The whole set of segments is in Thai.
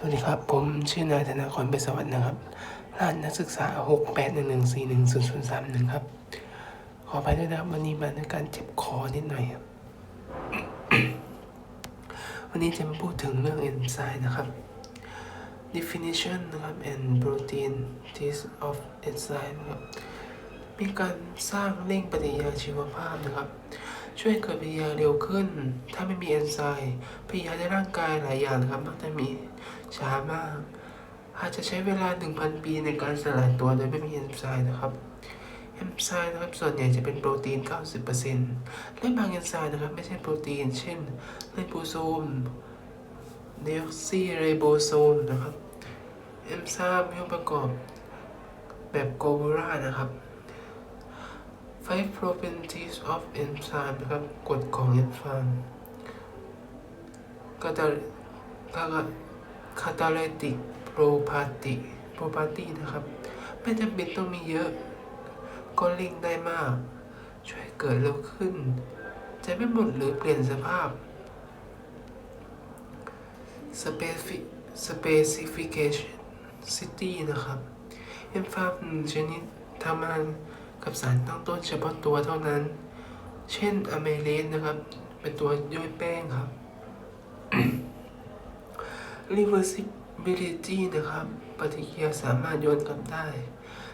สวัสดีครับ ผมชื่อนายธนาครเบญสวัสดิ์นะครับรหัสนักศึกษา 6 8 1 1 4 1 0 0 3 1 ครับ ขอไปด้วยนะครับ วันนี้มาในการเจ็บคอนิดหน่อยครับ วันนี้จะมาพูดถึงเรื่องเอนไซม์นะครับ definition นะครับ and protein test of enzyme นะครับ มีการสร้างเร่งปฏิกิริยาชีวภาพนะครับ ช่วยเกิดปฏิกิริยาเร็วขึ้น ถ้าไม่มีเอนไซม์ปฏิกิริยาในร่างกายหลายอย่างนะครับมักจะมีช้ามาก อาจจะใช้เวลา 1,000 ปีในการสลายตัวโดยไม่มีเอนไซม์นะครับเอนไซม์นะครับส่วนใหญ่จะเป็นโปรตีน 90%และบางเอนไซม์นะครับไม่ใช่โปรตีน เช่นไลโปโซมเดออกซีไรโบโซมนะครับเอนไซม์มีองค์ประกอบแบบโกบูรานะครับ five properties of enzyme นะครับกฎของเอนไซม์ก็จะก็คาตาลิติกโปรพาติโปรพาตินะครับ ไม่จำเป็นต้องมีเยอะ ก็เร่งได้มาก ช่วยเกิดเร็วขึ้น จะไม่หมดหรือเปลี่ยนสภาพ Specific specification city นะครับเอนไซม์หนึ่งชนิดทำงาน กับสารตั้งต้นเฉพาะตัวเท่านั้น เช่นอะเมเลสนะครับ เป็นตัวย่อยแป้งครับ reversibility นะครับ ปฏิกิริยาสามารถย้อนกลับได้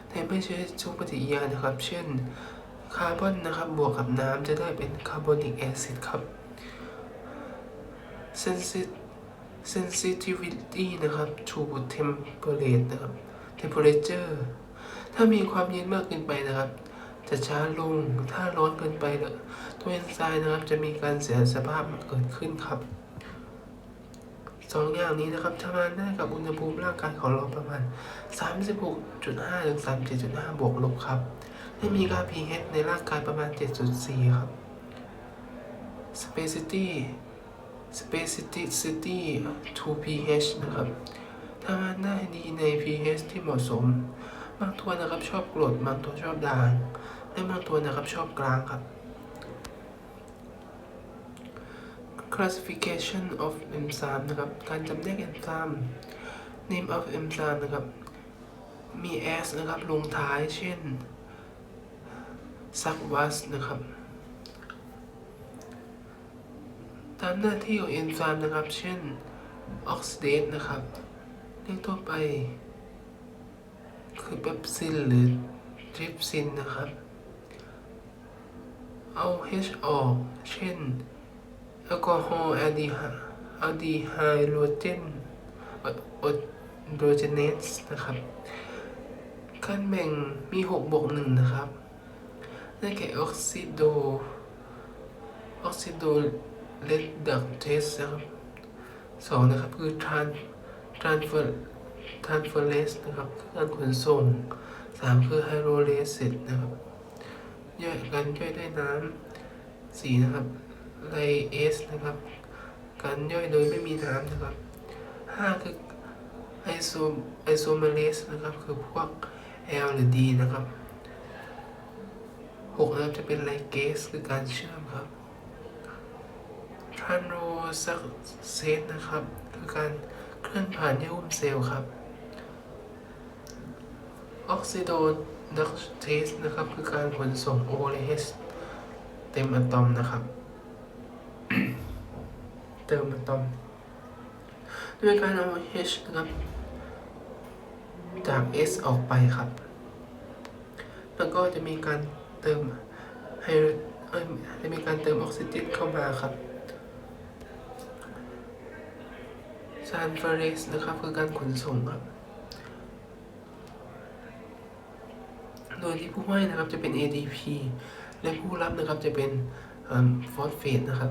แต่ไม่ใช่ทุกปฏิกิริยานะครับ เช่น คาร์บอนนะครับ บวกกับน้ำจะได้เป็นคาร์บอนิกแอซิดครับ Sensi- sensitivity นะครับ to temperature นะครับ temperature ถ้ามีความเย็นมากเกินไปนะครับ จะช้าลง ถ้าร้อนเกินไปเลยตัวเอนไซม์นะครับ จะมีการเสียสภาพเกิดขึ้นครับสองอย่างนี้นะครับทำงานได้กับอุณหภูมิร่างกายของเราประมาณ 36.5 ถึง 37.5 บวกลบครับและมีค่า pH ในร่างกายประมาณ 7.4 ครับ specity specificity to pH นะครับทำงานได้ดีใน pH ที่เหมาะสม บางตัวนะครับชอบกรดบางตัวชอบด่างและบางตัวนะครับชอบกลางครับ classification of enzyme นะครับ การจำแนกเอนไซม์ name of enzyme นะครับ มี s นะครับ ลงท้ายเช่น sucwas นะครับ ตามหน้าที่ของเอนไซม์นะครับ เช่น oxidase นะครับ เรียกทั่วไป คือเปปซินหรือทริปซินนะครับ เอา H ออก เช่น แอลกอฮอล์แอลดีไฮอะดีไฮโดรเจนอดโดรเจเนสนะครับการแบ่งมี 6 บวก 1 นะครับ ได้แก่ออกซิโด ออกซิโดเลดดักเทสนะครับสองนะครับ คือทรานทรานเฟอร์ ทรานเฟอร์เลสนะครับการขนส่งสามคือไฮโดรเลสิสนะครับย่อยการย่อยด้วยน้ำสี่นะครับไลเอสนะครับการย่อยโดยไม่มีน้ำนะครับห้าคือไอโซไอโซเมเลสนะครับคือพวก L หรือ D นะครับหกนะครับจะเป็นไลเกสคือการเชื่อมครับทรานโรซักเซตนะครับ คือการเคลื่อนผ่านเยื่อหุ้มเซลล์ครับ ออกซิโดดักเทสนะครับ คือการขนส่งโอเลสเต็มอะตอมนะครับ เติมอะตอมด้วยการเอา H นะครับ จาก S ออกไปครับ แล้วก็จะมีการเติมไฮจะมีการเติมออกซิเจนเข้ามาครับซานเฟเรสนะครับ คือการขนส่งครับ โดยที่ผู้ให้นะครับจะเป็น ADP และผู้รับนะครับจะเป็นฟอสเฟตนะครับ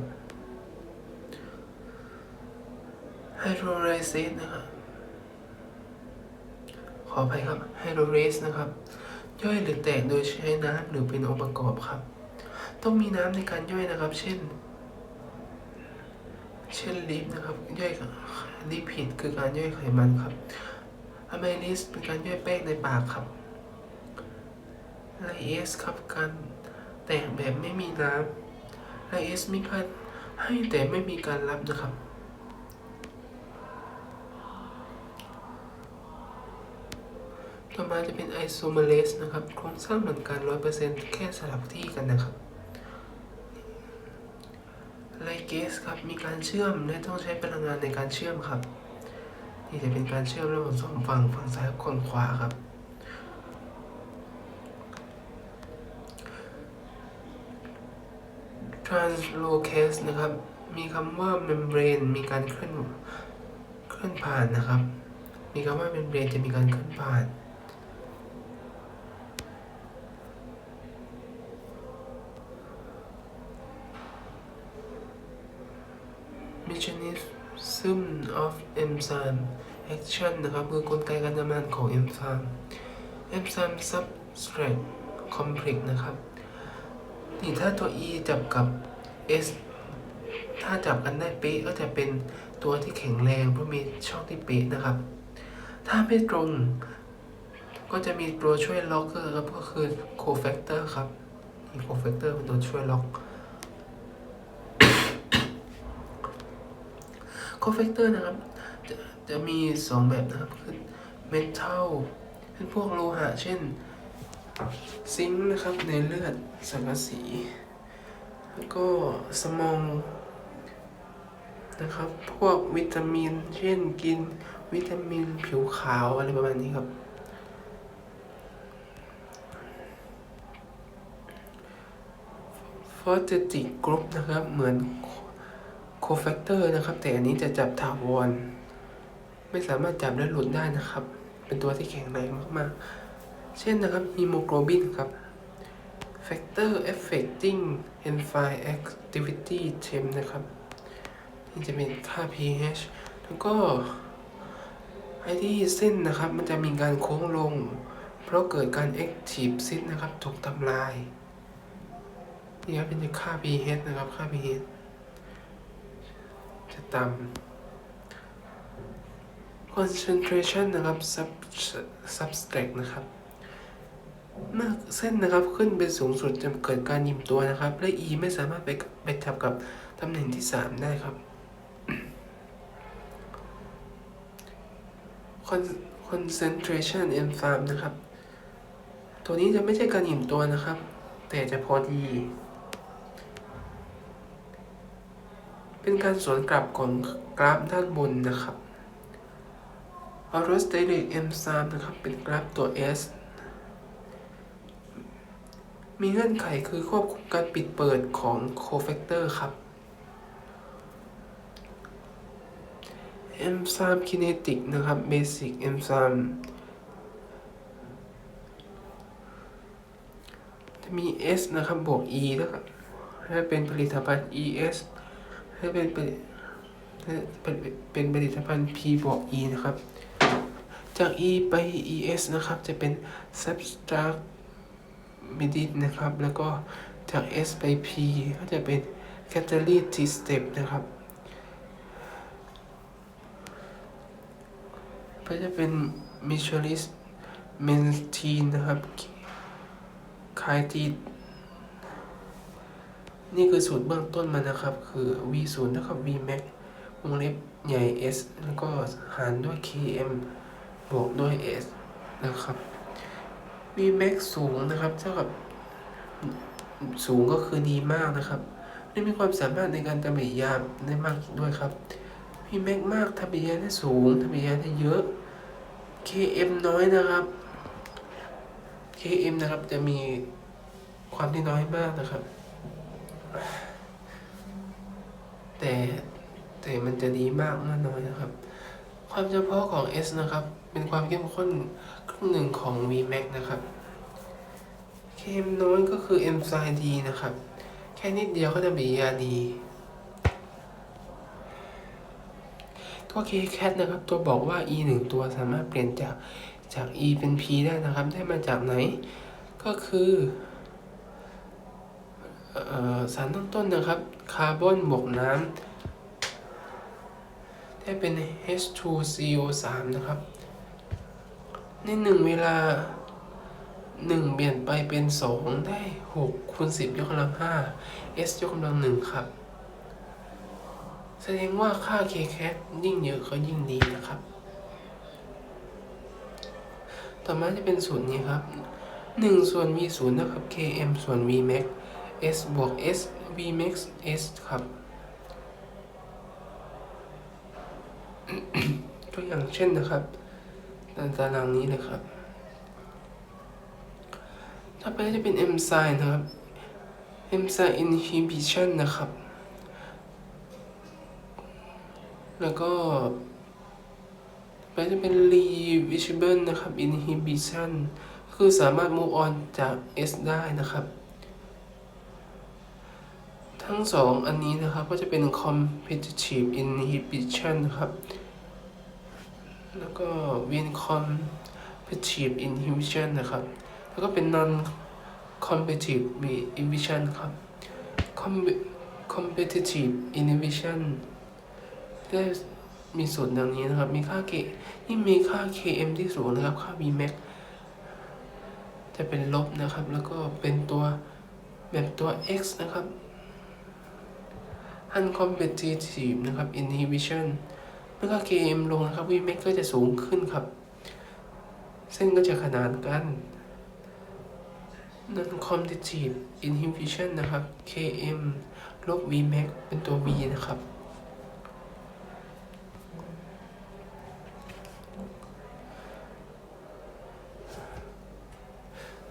ไฮโดรไลเซสนะครับขออภัยครับไฮโดรเรสนะครับ ย่อยหรือแตกโดยใช้น้ำหรือเป็นองค์ประกอบครับ ต้องมีน้ำในการย่อยนะครับ เช่น เช่นลิปนะครับ ย่อยลิพิดคือการย่อยไขมันครับอะไมลิสเป็นการย่อยแป้งในปากครับ และ AS ขับกัน แต่งแบบไม่มีน้ำและอสมีการให้แต่ไม่มีการรับนะครับ ต่อมาจะเป็นไอโซเมเลสนะครับ โครงสร้างเหมือนกันร้อยเปอร์เซนต์แค่สลับที่กันนะครับไลเกสครับ มีการเชื่อมและต้องใช้พลังงานในการเชื่อมครับ นี่จะเป็นการเชื่อมระหว่างสองฝั่งฝั่งซ้ายกับฝั่งขวาครับ translocase นะครับ มีคำว่า membrane มีการเคลื่อนเคลื่อนผ่านนะครับ มีคำว่า membrane จะมีการเคลื่อนผ่าน mechanism of enzyme action นะครับคือกลไกการทำงานของ enzyme enzyme substrate complex นะครับ นี่ถ้าตัว e จับกับ s ถ้าจับกันได้เป๊ะก็จะเป็นตัวที่แข็งแรงเพราะมีช่องที่เป๊ะนะครับ ถ้าไม่ตรงก็จะมีตัวช่วยล็อกเกอร์ครับก็คือ cofactor ครับนี่ cofactor เป็นตัวช่วยล็อก cofactor นะครับจะจะมีสองแบบนะครับคือ metal เป็นพวกโลหะเช่น ซิงค์นะครับในเลือดสังกะสี แล้วก็สมองนะครับ พวกวิตามิน เช่นกินวิตามินผิวขาวอะไรประมาณนี้ครับ ฟอสเจติกกรุ๊ปนะครับ เหมือนโคแฟกเตอร์นะครับ แต่อันนี้จะจับถาวร ไม่สามารถจับและหลุดได้นะครับ เป็นตัวที่แข็งแรงมากๆ เช่นนะครับฮีโมโกลบินครับ factor affecting enzyme activity temp นะครับนี่จะเป็นค่า pH แล้วก็ไอที่เส้นนะครับมันจะมีการโค้งลง เพราะเกิดการ active s i t นะครับถูกทำลายนี่ครับเป็นค่า pH นะครับค่า pH จะต่ำ concentration นะครับ sub substrate นะครับ เมื่อเส้นนะครับขึ้นเป็นสูงสุดจะเกิดการยิมตัวนะครับ และ E ไม่สามารถไปไปทับกับตำแหน่งที่ 3 ได้ครับ Con- concentration enzyme นะครับ ตัวนี้จะไม่ใช่การหยิมตัวนะครับ แต่จะพอดี เป็นการสวนกลับของกราฟด้านบนนะครับ Allosteric enzyme นะครับ เป็นกราฟตัว S มีเงื่อนไขคือควบคุมการปิดเปิดของโคแฟกเตอร์ครับ enzyme kinetic นะครับ basic enzyme จะมี S นะครับ บวก E นะครับถ้าเป็นผลิตภัณฑ์ ES ถ้าเป็นเป็นเป็นผลิตภัณฑ์ P บวก E นะครับ จาก E ไป ES นะครับ จะเป็น substrate มิดินะครับ แล้วก็จาก S ไป P ก็จะเป็น catalytic step นะครับก็จะเป็น m i c h e l i s m e n t e n นะครับคายตีนี่คือสูตรเบื้องต้นมันนะครับ คือ v 0เท่ากับ v max วงเล็บใหญ่ s แล้วก็หารด้วย km บวกด้วย s นะครับ v max สูงนะครับ เท่ากับสูงก็คือดีมากนะครับและมีความสามารถในการทำปฏิยาได้มากด้วยครับ v max มากทำปฏิยาได้สูงทำปฏิยาได้เยอะ km น้อยนะครับ km นะครับจะมีความที่น้อยมากนะครับ แต่แต่มันจะดีมากมื่อน้อยนะครับ ความเฉพาะของ S นะครับ เป็นความเข้มข้น หนึ่งของ Vmax นะครับ Km น้อยก็คือ M sin D นะครับ แค่นิดเดียวก็จะมียาดี ตัว Kcat นะครับ ตัวบอกว่า E หนึ่งตัวสามารถเปลี่ยนจากจาก E เป็น P ได้นะครับ ได้มาจากไหน ก็คือเอ่อสารตั้งต้นนะครับ คาร์บอนบวกน้ำได้เป็น H2CO3 นะครับ ในหนึ่งเวลาหนึ่งเปลี่ยนไปเป็นสองได้หกคูณสิบยกกำลังห้า S ยกกำลังหนึ่งครับ แสดงว่าค่า k cat ยิ่งเยอะก็ยิ่งดีนะครับ ต่อมาจะเป็นสูตรนี้ครับ1ส่วน v 0นะครับ km ส่วน v max s บวก s v max s ครับ ตัวอย่างเช่นนะครับ ตามตารางนี้เลยครับ ต่อไปจะเป็น m sin นะครับ m sin inhibition นะครับ แล้วก็ไปจะเป็น reversible นะครับ inhibition คือสามารถ move on จาก S ได้นะครับ ทั้งสองอันนี้นะครับก็จะเป็น competitive inhibition นะครับ แล้วก็ win competitive inhibition นะครับ แล้วก็เป็น non competitive inhibition ครับ Com- competitive inhibition ได้มีส่วนดังนี้นะครับ มีค่า K ยิ่งมีค่า Km ที่สูงนะครับ ค่า Vmax จะเป็นลบนะครับ แล้วก็เป็นตัวแบบตัว x นะครับ uncompetitive นะครับ inhibition เมื่อค่า Km ลงนะครับ Vmax ก็จะสูงขึ้นครับ เส้นก็จะขนานกัน non-competitive inhibition นะครับ Km ลบ Vmax เป็นตัว V นะครับ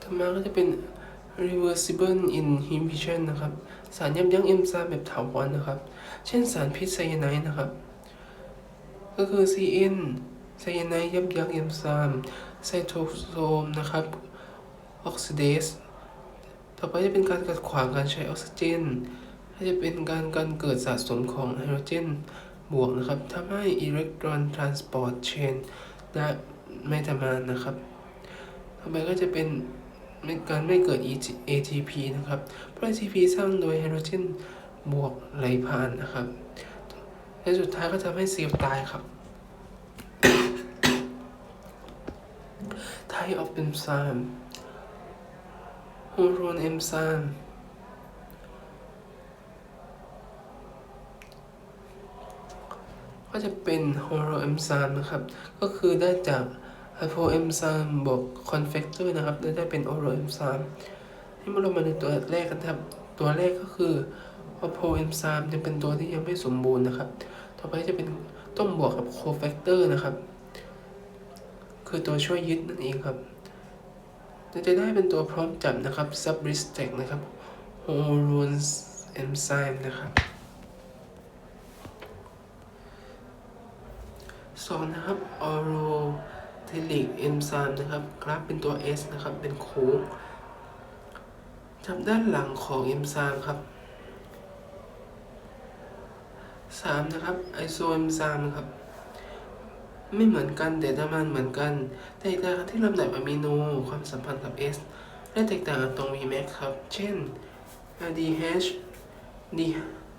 ต่อมาก็จะเป็น reversible inhibition นะครับ สารยับยั้งเอนไซม์แบบถาวรนะครับ เช่นสารพิษไซยาไนด์นะครับ ก็คือ CN ไซยาไนด์ยับยั้งเอนไซม์ไซโทโซมนะครับออกซิเดสต่อไปจะเป็นการขัดขวางการใช้ออกซิเจนก็จะเป็นการการเกิดสะสมของไฮโดรเจนบวกนะครับทำให้อิเล็กตรอนทรานสปอร์ตเชนได้ไม่ทำงานนะครับต่อไปก็จะเป็นการไม่เกิด ATP นะครับ เพราะ ATP สร้างโดยไฮโดรเจนบวกไหลผ่านนะครับ และสุดท้ายก็ทำให้ซลล์ตายครับ Type of enzyme hormone enzyme ก็จะเป็น hormone enzyme นะครับ ก็คือได้จาก hypo enzyme บวก cofactor นะครับและได้เป็น oral enzyme ที่มาเรามาในตัวแรกกันครับ ตัวแรกก็คือ hypo enzyme ยังเป็นตัวที่ยังไม่สมบูรณ์นะครับ ต่อไปจะเป็นต้องบวกกับ cofactor นะครับ คือตัวช่วยยึดนั่นเองครับจะได้เป็นตัวพร้อมจับนะครับ subristec นะครับ hormone enzyme นะครับสองนะครับ orotelic enzyme นะครับกราฟเป็นตัว S นะครับ เป็นโค้งจับด้านหลังของเอนไซม์ครับ สามนะครับไอโซเอนไซม์ครับ ไม่เหมือนกันแต่ทำงานเหมือนกันแตกต่างกันที่ลำดับอะมิโนความสัมพันธ์กับ S และแตกต่างกันตรง Vmax ครับ เช่น DH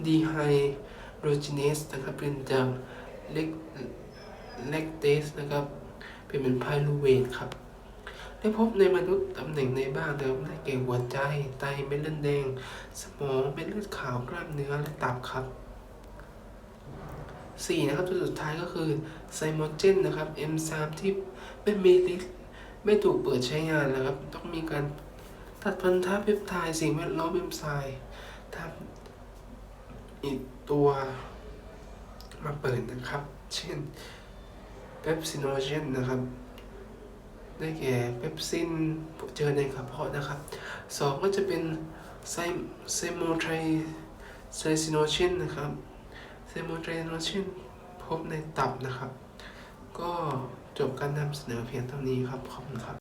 dehydrogenase นะครับเป็นจากเล็กแลคเตสนะครับเป็นเหมือนไพรูเวทครับได้พบในมนุษย์ตำแหน่งในบ้างแต่ได้แก่หัวใจ ไตเม็ดเลือดแดง สมองเม็ดเลือดขาวกล้ามเนื้อและตับครับ 4. นะครับ ตัวสุดท้ายก็คือไซโมเจนนะครับเอนไซม์ที่ไม่มีฤทธิ์ไม่ถูกเปิดใช้งานแล้วครับ ต้องมีการตัดพันธะเพปไทด์สิ่งแวดล้อมเอนไซม์ทำอีกตัวมาเปิดนะครับ เช่นเปปซิโนเจนนะครับ ได้แก่เปปซินเจอในกระเพาะนะครับสองก็จะเป็นไซไซโมไทรไซซิโนเชนนะครับ เซโมเทรโนชินพบในตับนะครับ ก็จบการนำเสนอเพียงเท่านี้ครับ ขอบคุณครับ